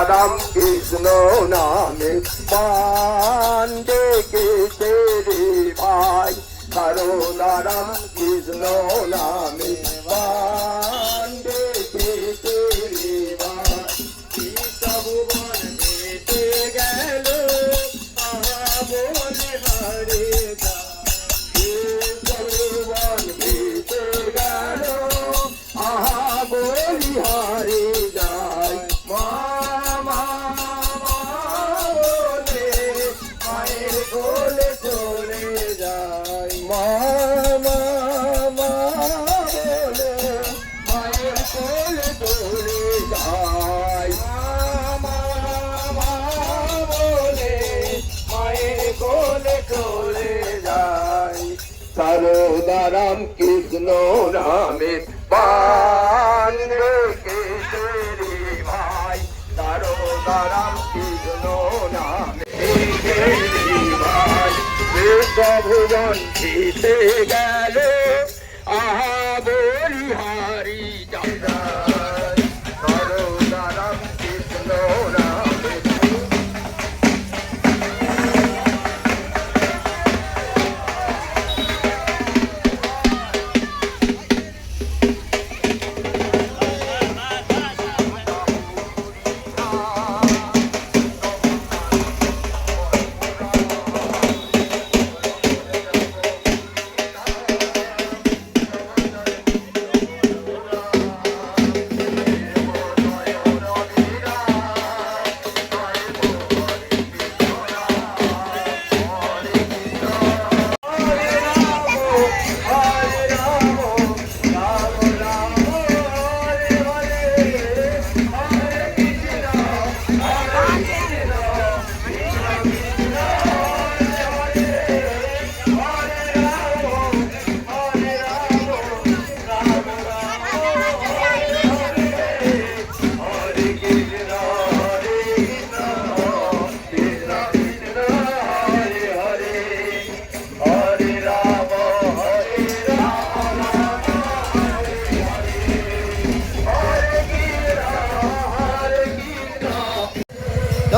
দারাম কৃষ্ণ নামে। পান্ডে কে রে ভাই করো দারাম কৃষ্ণ নামে। সরোদারাম কৃষ্ণ রামে পান কেশরি ভাই রাম কৃষ্ণ কেশরি ভাই জিতে গেল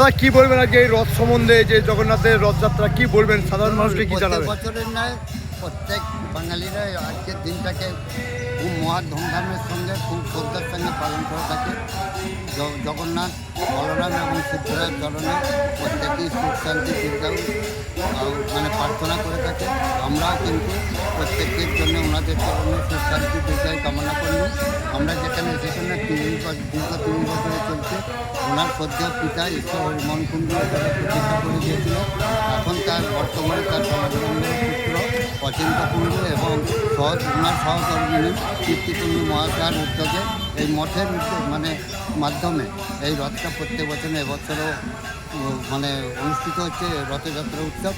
দাদা কি বলবেন আজকে এই রথ সম্বন্ধে যে জগন্নাথের রথযাত্রা কি বলবেন? সাধারণ মানুষকে কি জানাবেন? বছরের নয় প্রত্যেক বাঙালিরা আজকের দিনটাকে খুব মহা ধুমধামের সঙ্গে খুব শ্রদ্ধার সঙ্গে পালন করে থাকে। জগন্নাথ বলরাম এবং সুভদ্রার চরণে প্রত্যেকেই সুখ শান্তি দীর্ঘায়ু মানে প্রার্থনা করে থাকে। আমরাও কিন্তু প্রত্যেকের জন্য ওনাদের চরণে সুখ শান্তি কামনা করলাম আমরা যেখানে যেখানে তিন বছর, দীর্ঘ তিন বছরে চলছে। ওনার সদ্য পিতা ঈশ্বর মনকুণ্ড প্রতিষ্ঠা করে দিয়েছিল। এখন তার বর্তমানে তার সমাজবন্ধ পুত্র অচিন্ত কুণ্ড এবং সহ ওনার সহকর্মিনী কীর্তিকুণ্ড মহাশয়ের উদ্যোগে এই মঠের মানে মাধ্যমে এই রথটা প্রত্যেক বছর, এবছরও মানে অনুষ্ঠিত হচ্ছে রথযাত্রা উৎসব।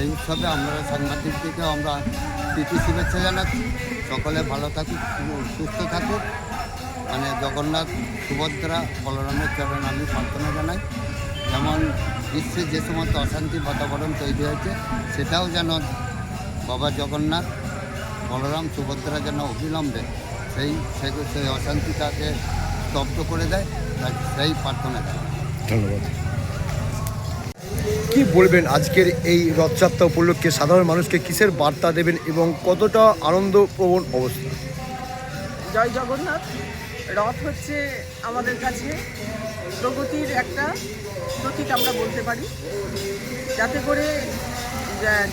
এই উৎসবে আমরা সাংবাদিকদেরকে আমরা প্রীতি শুভেচ্ছা জানাচ্ছি। সকলে ভালো থাকুক, সুস্থ থাকুক। মানে জগন্নাথ সুভদ্রা বলরামের চরণ আমি প্রার্থনা জানাই। যেমন বিশ্বে যে সমস্ত অশান্তি বাতাবরণ তৈরি হয়েছে, সেটাও যেন বাবা জগন্নাথ বলরাম সুভদ্রা যেন অবিলম্বে সেই সেই অশান্তিটাকে স্তব্ধ করে দেয় সেই প্রার্থনা দেয় ধন্যবাদ। কি বলবেন আজকের এই রথযাত্রা উপলক্ষে সাধারণ মানুষকে কিসের বার্তা দেবেন এবং কতটা আনন্দপ্রবণ অবস্থা? জয় জগন্নাথ। রথ হচ্ছে আমাদের কাছে প্রগতির একটা প্রতীক আমরা বলতে পারি। যাতে করে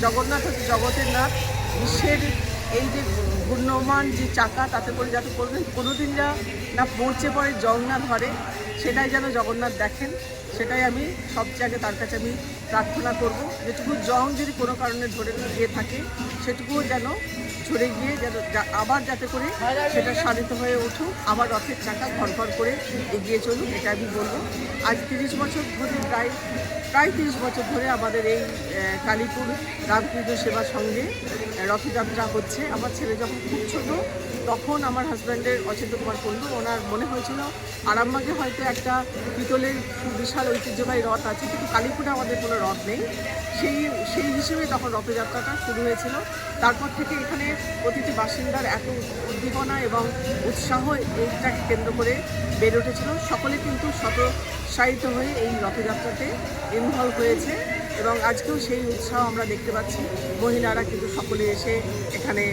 জগন্নাথ হচ্ছে জগতের নাথ। বিশ্বের এই যে ঘূর্ণমান যে চাকা, তাতে করে যাতে করবেন, কোনোদিন যা না পড়ছে পড়ে জগন্নাথ ধরে, সেটাই যেন জগন্নাথ দেখেন। সেটাই আমি সবচেয়ে আগে তার কাছে আমি প্রার্থনা করব। যেটুকু জং যদি কোনো কারণে ধরে গিয়ে থাকে, সেটুকুও যেন ঝরে গিয়ে যেন আবার যাতে করে সেটা সাধিত হয়ে উঠুক, আবার রথের চাকা ঘর ঘর করে এগিয়ে চলুক এটা আমি বলব। আজ তিরিশ বছর ধরে প্রায় প্রায় তিরিশ বছর ধরে আমাদের এই কালীপুর রামকৃষ্ণ সেবা সঙ্গে রথযাত্রা হচ্ছে। আমার ছেলে যখন খুব ছোট, তখন আমার হাজব্যান্ডের অচিন্ত কুমার কুণ্ডু, ওনার মনে হয়েছিল আরামবাগে হয়তো একটা পিতলের বিশাল ঐতিহ্যবাহী রথ আছে। কিন্তু কালীপুরে আমাদের কোনো রথ নেই। সেই সেই হিসেবে তখন রথযাত্রাটা শুরু হয়েছিল। তারপর থেকে এখানে প্রতিটি বাসিন্দার এত উদ্দীপনা এবং উৎসাহ এইটাকে কেন্দ্র করে বেড়ে উঠেছিল। সকলে কিন্তু শতসাহিত হয়ে এই রথযাত্রাতে ইনভলভ হয়েছে এবং আজকেও সেই উৎসাহ আমরা দেখতে পাচ্ছি। মহিলারা কিন্তু সকলে এসে এখানে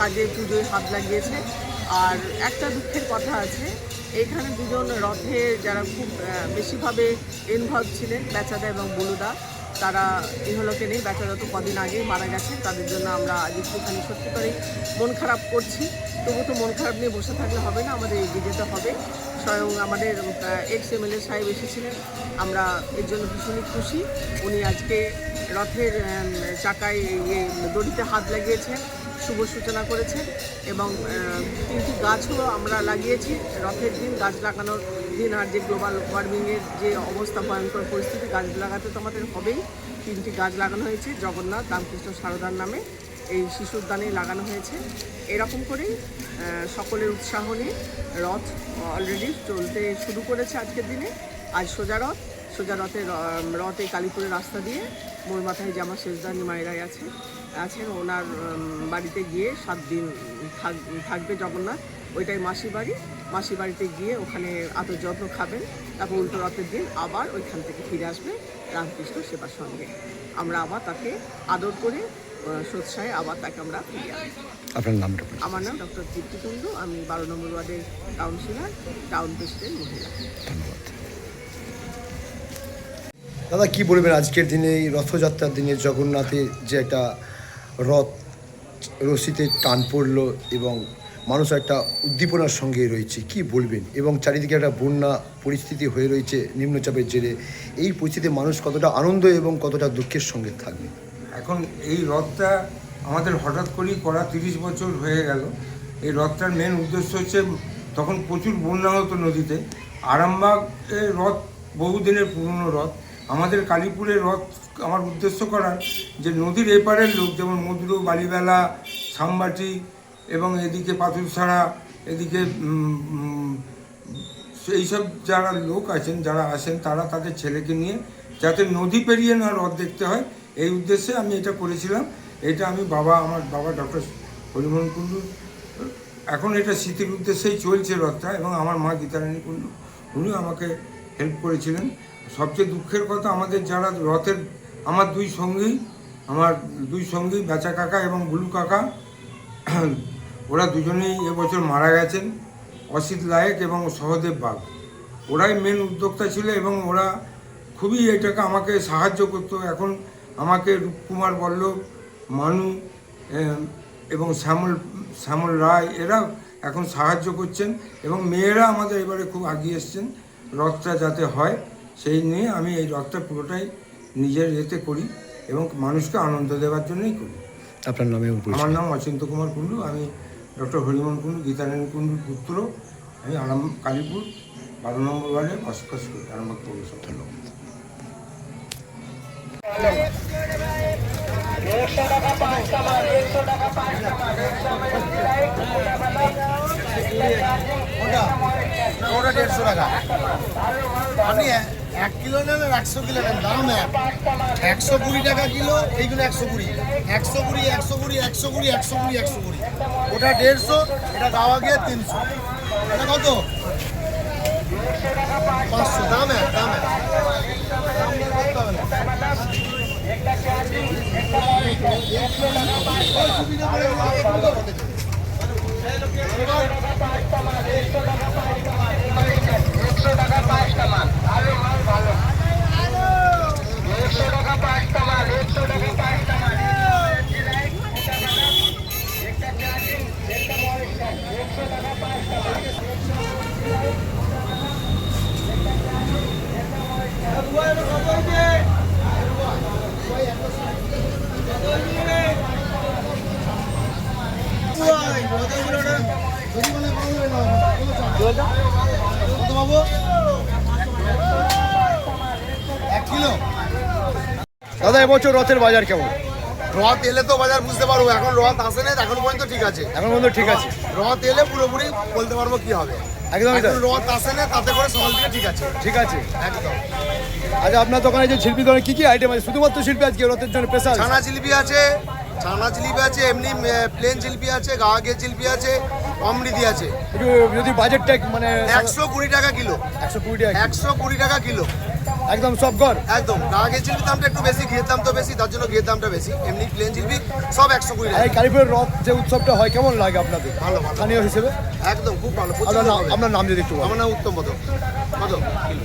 কাজে পুজোয় হাত লাগিয়েছে। আর একটা দুঃখের কথা আছে, এখানে দুজন রথে যারা খুব বেশিভাবে ইনভলভ ছিলেন, বেচাদা এবং বলুদা, তারা ইহলোকে নেই। বেচারা তো কদিন আগেই মারা গেছে। তাদের জন্য আমরা আজ একটুখানি সত্যি করে মন খারাপ করছি। তবু তো মন খারাপ নিয়ে বসে থাকলে হবে না, আমাদের এগিয়ে যেতে হবে। স্বয়ং আমাদের এক্স এমএলএ সাহেব এসেছিলেন। আমরা এর জন্য ভীষণই খুশি। উনি আজকে রথের চাকায় দড়িতে হাত লাগিয়েছেন, শুভ সূচনা করেছেন এবং তিনটি গাছও আমরা লাগিয়েছি। রথের দিন গাছ লাগানোর দিন আর যে গ্লোবাল ওয়ার্মিংয়ের যে অবস্থা, ভয়ঙ্কর পরিস্থিতি, গাছ লাগাতে তো আমাদের হবেই। তিনটি গাছ লাগানো হয়েছে, জগন্নাথ, রামকৃষ্ণ সারদার নামে। এই শিশু উদ্যানে লাগানো হয়েছে। এরকম করেই সকলের উৎসাহ নিয়ে রথ অলরেডি চলতে শুরু করেছে আজকের দিনে। আজ সোজা রথ, সোজা রথে রথ কালীপুরের রাস্তা দিয়ে মোর মাথায় আমার শেষদানি মায়েরাই আছে আছেন ওনার বাড়িতে গিয়ে সাত দিন থাক- থাকবে জগন্নাথ, ওইটাই মাসি বাড়ি। মাসি বাড়িতে গিয়ে ওখানে আদর যত্ন খাবেন, তারপর উল্টো রথের দিন আবার ওইখান থেকে ফিরে আসবে রামকৃষ্ণ সেবার সঙ্গে। আমরা আবার তাকে আদর করে সোৎসাহে আবার তাকে আমরা ফিরিয়ে আপনার নামটা বলুন। আমার নাম ডক্টর দীপ্তি কুণ্ডু আমি বারো নম্বর ওয়ার্ডের কাউন্সিলর টাউন প্রেসিডেন্ট মহিলা। ধন্যবাদ। দাদা কি বলবেন আজকের দিনে এই রথযাত্রার দিনে জগন্নাথের যে একটা রথ রশিতে টান পড়ল এবং মানুষ একটা উদ্দীপনার সঙ্গে রয়েছে কি বলবেন? এবং চারিদিকে একটা বন্যা পরিস্থিতি হয়ে রয়েছে নিম্নচাপের জেরে এই পরিস্থিতিতে মানুষ কতটা আনন্দ এবং কতটা দুঃখের সঙ্গে থাকবে? এখন এই রথটা আমাদের হঠাৎ করেই করা তিরিশ বছর হয়ে গেল। এই রথটার মেন উদ্দেশ্য হচ্ছে তখন প্রচুর বন্যা হতো নদীতে। আরামবাগের রথ বহুদিনের পুরনো রথ। আমাদের কালীপুরের রথ আমার উদ্দেশ্য করার যে নদীর এপারের লোক যেমন মধুরো, বালিবেলা, সামবাটি এবং এদিকে পাথরছাড়া, এদিকে এইসব যারা লোক আছেন, যারা আসেন, তারা তাদের ছেলেকে নিয়ে যাতে নদী পেরিয়ে না রথ দেখতে হয় এই উদ্দেশ্যে আমি এটা করেছিলাম। এটা আমি বাবা, আমার বাবা ডক্টর হরিমোহন কুণ্ডু, এখন এটা স্মৃতির উদ্দেশ্যেই চলছে রথটা এবং আমার মা গীতারানী কুণ্ডু উনিও আমাকে হেল্প করেছিলেন। সবচেয়ে দুঃখের কথা, আমাদের যারা রথের, আমার দুই সঙ্গী, আমার দুই সঙ্গী, বেচা কাকা এবং বুলু কাকা, ওরা দুজনেই এবছর মারা গেছেন, অসিত লায়েক এবং সহদেব বাগ। ওরাই মেন উদ্যোক্তা ছিল এবং ওরা খুবই এটাকে আমাকে সাহায্য করতো। এখন আমাকে রূপকুমার বল্লভ মানু এবং শ্যামল শ্যামল রায় এরা এখন সাহায্য করছেন এবং মেয়েরা আমাদের এবারে খুব আগিয়ে এসছেন রথটা যাতে হয় সেই নিয়ে আমি এই রথটা পুরোটাই নিজের এতে করি এবং মানুষকে আনন্দ দেওয়ার জন্যই করি। আপনার নামে আমার নাম অচিন্ত কুমার কুণ্ডু আমি ডক্টর হরিমোহন কুণ্ডু গীতারায়ণ কুণ্ডুর পুত্র। আমি আরাম কালীপুর বারো নম্বর ওয়ার্ডে বসবাস করি আরামবাগ পৌরসভা। ধন্যবাদ। ওটা দেড়শো টাকা। আমি এক কিলো নেন একশো কিলো নেন দাম একশো কুড়ি টাকা কিলো, এইগুলো একশো কুড়ি। একশো কুড়ি একশো কুড়ি একশো কুড়ি একশো কুড়ি একশো কুড়ি। ওটা দেড়শো, এটা গাওয়া গিয়ে তিনশো। এটা কত? পাঁচশো, দাম দাম নিয়ে করতে হবে না। সুবিধা করে দিলাম, একটু করে দিলাম। যদি বলে পাওয়া যাবে না, এক কিলো। দাদা এবছর রথের বাজার কেমন? রথ এলে তো বাজার বুঝতে পারব। এখন রথ আসে না এখন পর্যন্ত ঠিক আছে। এখন পর্যন্ত ঠিক আছে। রথ এলে পুরোপুরি বলতে পারব কি হবে। একদম রথ আসে না তাতে করে সকাল থেকে ঠিক আছে। ঠিক আছে। একদম। আচ্ছা আপনার দোকানে যে শিল্পী দোকানে কি কি আইটেম আছে? শুধুমাত্র শিল্পী আজকে রথের জন্য স্পেশাল ছানা জিলিপি আছে ছানা জিলিপি আছে এমনি প্লেন জিলিপি আছে গাওয়া জিলিপি আছে অমৃতি আছে। একটু যদি বাজেটটা মানে একশো কুড়ি টাকা কিলো। একশো কুড়ি টাকা একশো কুড়ি টাকা কিলো। একদম সব ঘর? একদম। আগে গিয়ে দামটা একটু বেশি ঘিয়ের দাম তো বেশি তার জন্য ঘিয়ের দামটা বেশি। এমনি প্লেন জিলিপি সব একশো কুড়ি টাকা। কালীপুরের রথ যে উৎসবটা হয় কেমন লাগে আপনাদের? ভালো। স্থানীয় হিসেবে? একদম খুব ভালো আপনার নাম যদি একটু। আমার নাম উত্তম এক কিলো